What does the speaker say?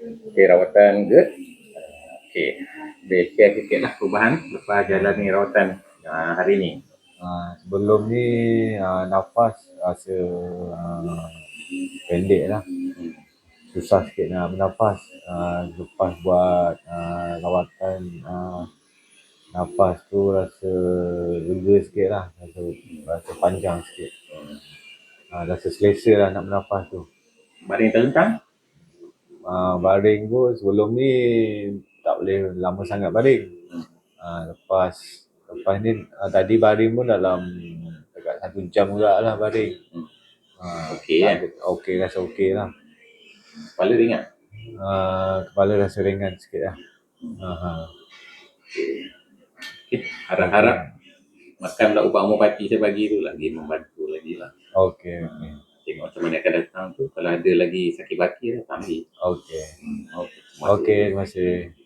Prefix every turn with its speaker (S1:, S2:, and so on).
S1: Okay, rawatan good. Okay, boleh share sikit lah perubahan lepas jalani rawatan uh, hari ni.
S2: Uh, sebelum ni uh, nafas rasa uh, pendek lah. Susah sikit nak bernafas. Uh, lepas buat uh, rawatan uh, nafas tu rasa lega sikit lah. Rasa, rasa panjang sikit. Uh, rasa selesa lah nak bernafas tu.
S1: Baring terlentang?
S2: Uh, baring pun sebelum ni tak boleh lama sangat baring. Uh, lepas lepas ni uh, tadi baring pun dalam dekat satu jam juga lah baring. Uh,
S1: Okey, eh?
S2: Okey rasa okey lah.
S1: Kepala ringan?
S2: Uh, kepala rasa ringan sikit lah. Uh,
S1: Okay. Harap-harap makan pula ubat homopati saya bagi tu lagi membantu lagi lah.
S2: okey okey.
S1: Macam mana akan datang tu. Kalau ada lagi sakit baki, datang lagi.
S2: Okey.
S1: Hmm.
S2: Okey, terima kasih.